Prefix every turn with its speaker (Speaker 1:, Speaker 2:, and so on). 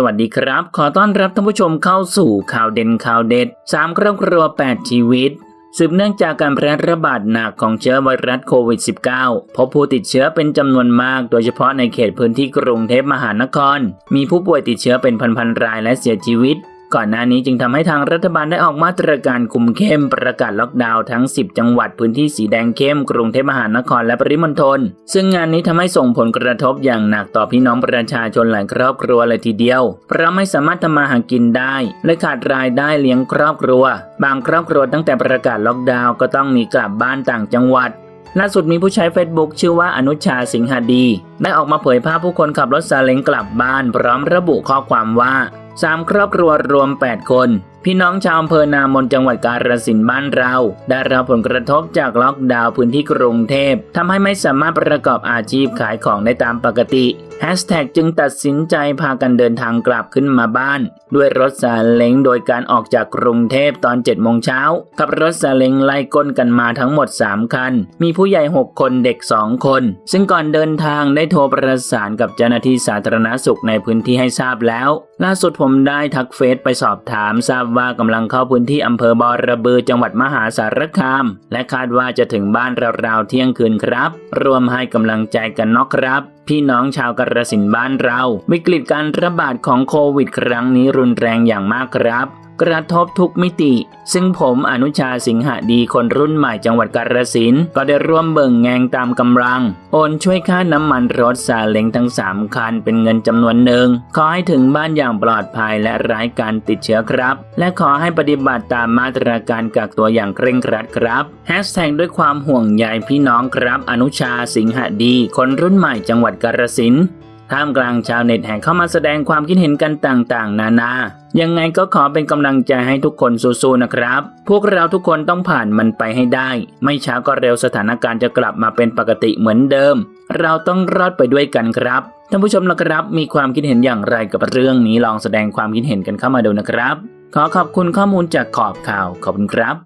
Speaker 1: สวัสดีครับ ขอต้อนรับท่านผู้ชมเข้าสู่ข่าวเด่นข่าวเด็ดสามครอบครัว 8 ชีวิต สืบเนื่องจากการแพร่ระบาดหนักของเชื้อไวรัสโควิด -19 พบผู้ติดเชื้อเป็นจำนวนมาก โดยเฉพาะในเขตพื้นที่กรุงเทพมหานคร มีผู้ป่วยติดเชื้อเป็นพันๆรายและเสียชีวิต ก่อนหน้านี้จึงทำให้ทางรัฐบาลได้ออกมาตรการคุมเข้มประกาศล็อกดาวน์ทั้ง 10 จังหวัดพื้นที่สีแดงเข้มกรุงเทพมหานครและปริมณฑลซึ่งงานนี้ทำให้ส่งผลกระทบอย่างหนักต่อพี่น้องประชาชนหลายครอบครัวเลยทีเดียว เพราะไม่สามารถทำมาหากินได้ และขาดรายได้เลี้ยงครอบครัว บางครอบครัวตั้งแต่ประกาศล็อกดาวน์ก็ต้องหนีกลับบ้านต่างจังหวัดล่าสุดมีผู้ใช้ Facebook ชื่อว่าอนุชาสิงหาดี ได้ออกมาเผยภาพผู้คนขับรถซาเล้งกลับบ้าน พร้อมระบุข้อความว่า สามครอบครัวรวม 8 คน พี่น้องชาวอำเภอนามนจังหวัดกาฬสินธุ์บ้านเรา ได้รับผลกระทบจากล็อกดาวน์พื้นที่กรุงเทพทำให้ไม่สามารถประกอบอาชีพขายของได้ตามปกติ แฮชแท็กจึงตัดสินใจพากันเดินทางกลับขึ้นมาบ้าน ด้วยรถซาเล้งโดยการออกจากกรุงเทพตอน7โมงเช้าขับรถซาเล้งไล่ก้นกันมาทั้งหมด 3 คัน มีผู้ใหญ่ 6 คนเด็ก 2 คน ซึ่งก่อนเดินทางได้โทรประสานกับเจ้าหน้าที่สาธารณสุขในพื้นที่ให้ทราบแล้ว ล่าสุดผมได้ทักเฟซไปสอบถามทราบว่ากำลังเข้าพื้นที่อำเภอบอระเบือจังหวัดมหาสารคาม และคาดว่าจะถึงบ้านราวๆเที่ยงคืนครับ รวมให้กำลังใจกันนอกครับ พี่น้องชาวกระสินบ้านเรา วิกฤตการระบาดของโควิด ครั้งนี้รุนแรงอย่างมากครับ กระทบทุกมิติ ซึ่งผมอนุชาสิงหะดีคนรุ่นใหม่จังหวัดกาฬสินธุ์ก็ได้ร่วมเบิ่งแงงตามกำลัง โอนช่วยค่าน้ำมันรถซาเล้งทั้ง 3 คันเป็นเงินจำนวนหนึ่ง ขอให้ถึงบ้านอย่างปลอดภัยและไร้การติดเชื้อครับ และขอให้ปฏิบัติตามมาตรการกักตัวอย่างเคร่งครัดครับแฮชแท็กด้วยความห่วงใยพี่น้องครับ อนุชาสิงหะดี คนรุ่นใหม่จังหวัดกาฬสินธุ์ ท่ามกลางชาวเน็ตแห่เข้ามาแสดงความคิดเห็นกันต่างๆ นานา ยังไงก็ขอเป็นกำลังใจให้ทุกคนสู้ๆนะครับ พวกเราทุกคนต้องผ่านมันไปให้ได้ ไม่ช้าก็เร็วสถานการณ์จะกลับมาเป็นปกติเหมือนเดิม เราต้องรอดไปด้วยกันครับท่านผู้ชมนะครับ มีความคิดเห็นอย่างไรกับเรื่องนี้ลองแสดงความคิดเห็นกันเข้ามาดูนะครับ ขอขอบคุณข้อมูลจากขอบข่าวขอบคุณครับ